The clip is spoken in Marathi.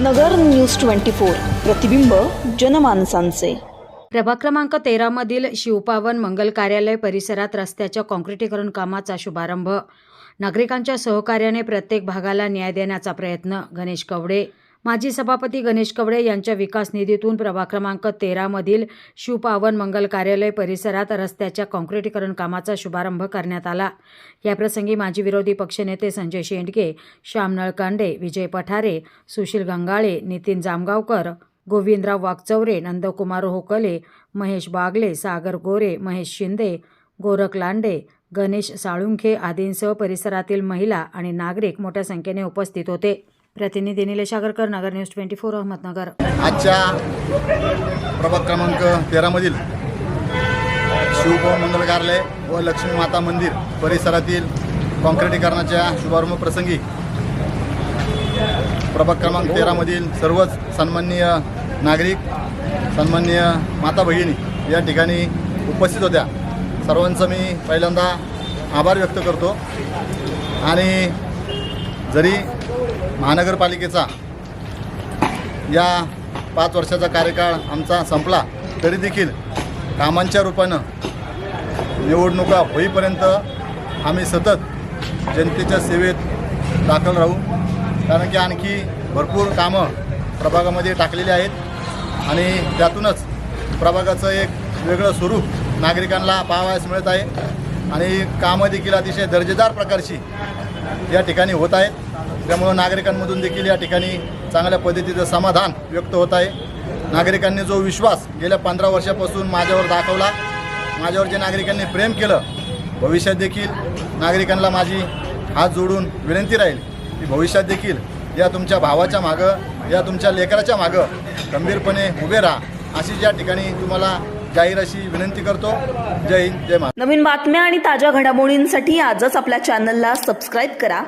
नगर न्यूज ट्वेंटी फोर प्रतिबिंब जनमानसांचे. प्रभाग क्रमांक तेरामधील शिवपावन मंगल कार्यालय परिसरात रस्त्याच्या काँक्रिटीकरण कामाचा शुभारंभ. नागरिकांच्या सहकार्याने प्रत्येक भागाला न्याय देण्याचा प्रयत्न गणेश कवडे. माजी सभापती गणेश कवडे यांच्या विकास निधीतून प्रभाग क्रमांक तेरामधील शिवपावन मंगल कार्यालय परिसरात रस्त्याच्या काँक्रिटीकरण कामाचा शुभारंभ करण्यात आला. याप्रसंगी माजी विरोधी पक्षनेते संजय शेंडके श्याम नळकांडे विजय पठारे सुशील गंगाळे नितीन जामगावकर गोविंदराव वाघचौरे नंदकुमार होकले महेश बागले सागर गोरे महेश शिंदे गोरख लांडे गणेश साळुंखे आदींसह परिसरातील महिला आणि नागरिक मोठ्या संख्येने उपस्थित होते. प्रतिनिधी Nilesh Agarkar Nagar news twenty four Ahmednagar. आजच्या प्रभाग क्रमांक तेरामधील शिवभवन मंगल कार्यालय व लक्ष्मी माता मंदिर परिसरातील कॉन्क्रिटीकरणाच्या शुभारंभ प्रसंगी प्रभाग क्रमांक तेरामधील सर्वच सन्माननीय नागरिक सन्माननीय माता भगिनी या ठिकाणी उपस्थित होत्या. सर्वांचं मी पहिल्यांदा आभार व्यक्त करतो. आणि जरी महानगरपालिकेचा या पाच वर्षाचा कार्यकाळ आमचा संपला तरी देखील कामांच्या रूपानं निवडणुका होईपर्यंत आम्ही सतत जनतेच्या सेवेत दाखल राहू. कारण की आणखी भरपूर कामं प्रभागामध्ये टाकलेली आहेत आणि त्यातूनच प्रभागाचं एक वेगळं स्वरूप नागरिकांना पाहावयास मिळत आहे. आणि कामं देखील अतिशय दर्जेदार प्रकारची या ठिकाणी होत आहेत. त्यामुळं नागरिकांमधून देखील या ठिकाणी चांगल्या पद्धतीचं समाधान व्यक्त होत आहे. नागरिकांनी जो विश्वास गेल्या पंधरा वर्षापासून माझ्यावर दाखवला माझ्यावर जे नागरिकांनी प्रेम केलं भविष्यात देखील नागरिकांना माझी हात जोडून विनंती राहील की भविष्यात देखील या तुमच्या भावाच्या मागं या तुमच्या लेकराच्या मागं गंभीरपणे उभे राहा अशी ज्या ठिकाणी तुम्हाला जाहीर अशी विनंती करतो. जय हिंद जय महाराष्ट्र. नवीन बातम्या आणि ताज्या घडामोडींसाठी आजच आपल्या चॅनलला सबस्क्राईब करा.